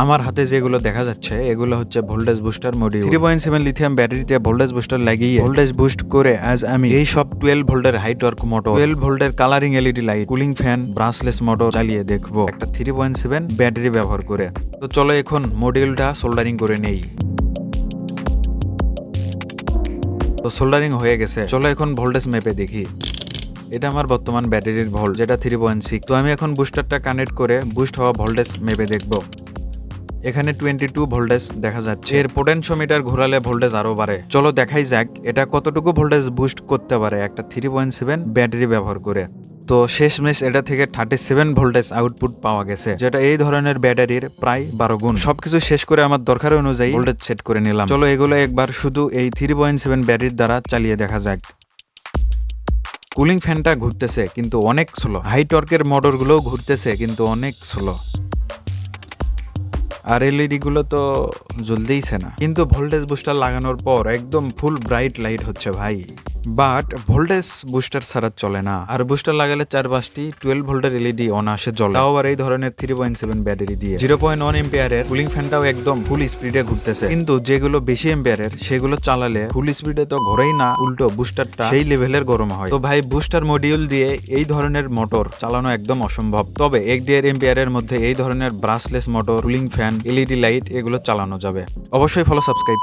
আমার হাতে যেগুলো দেখা যাচ্ছে, এগুলো হচ্ছে voltage booster module three point seven lithium ব্যাটারিতে ভোল্টেজ বুস্টার লাগিয়ে ভোল্টেজ বুস্ট করে অ্যাজ আমি এই সব টুয়েলভ ভোল্টের হাই টর্ক মোটর টুয়েলভ ভোল্টের colouring LED light cooling fan brushless motor চালিয়ে দেখব। একটা থ্রি পয়েন্ট সেভেন ব্যাটারি ব্যবহার করে। তো চলো এখন মডিউলটা সোল্ডারিং করে নেই। তো সোল্ডারিং হয়ে গেছে। চলো এখন ভোল্টেজ মেপে দেখি। এটা আমার বর্তমান ব্যাটারির ভোল্ট যেটা থ্রি পয়েন্ট সিক্স তো আমি এখন বুস্টারটা কানেক্ট করে বুস্ট হওয়া ভোল্টেজ মেপে দেখব। এখানে টোয়েন্টি টু ভোল্টেজ দেখা যাচ্ছে। এর পোটেনশিওমিটার ঘোরালে ভোল্টেজ আরও বাড়ে। চলো দেখাই যাক, এটা কতটুকু ভোল্টেজ বুস্ট করতে পারে একটা থ্রি পয়েন্ট সেভেন ব্যাটারি ব্যবহার করে। তো শেষমেশ এটা থেকে থার্টি সেভেন ভোল্টেজ আউটপুট পাওয়া গেছে, যেটা এই ধরনের ব্যাটারির প্রায় বারো গুণ। সবকিছু শেষ করে আমার দরকার অনুযায়ী ভোল্টেজ সেট করে নিলাম। চলো এগুলো একবার শুধু এই থ্রি পয়েন্ট সেভেন ব্যাটারির দ্বারা চালিয়ে দেখা যাক। কুলিং ফ্যানটা ঘুরতেছে, কিন্তু অনেক স্লো হাই টর্কের মোটরগুলোও ঘুরতেছে, কিন্তু অনেক স্লো আর এলইডি গুলো তো জ্বলতেইছে না। কিন্তু ভোল্টেজ বুস্টার লাগানোর পর একদম ফুল ব্রাইট লাইট হচ্ছে ভাই। বাট ভোল্টেজ বুস্টার ছাড়া চলে না। আর বুস্টার লাগালে চার পাঁচটি টুয়েলভ ভোল্টের এলইডি অন আসে জ্বলে। তাও আবার এই ধরনের থ্রি পয়েন্ট সেভেন ব্যাটারি দিয়ে। জিরো পয়েন্ট ওয়ান এম্পিয়ারের কুলিং ফ্যানটাও একদম ফুল স্পিডে ঘুরতেছে। কিন্তু যেগুলো বেশি এম্পিয়ারের সেগুলো চালালে ফুল স্পিডে তো ঘোরেই না উল্টো বুস্টারটা সেই লেভেলের গরম হয়। তো ভাই বুস্টার মডিউল দিয়ে এই ধরনের মোটর চালানো একদম অসম্ভব। তবে এক দেড় এম্পিয়ারের মধ্যে এই ধরনের brushless motor cooling fan LED light এগুলো চালানো যাবে। অবশ্যই ফলো সাবস্ক্রাইব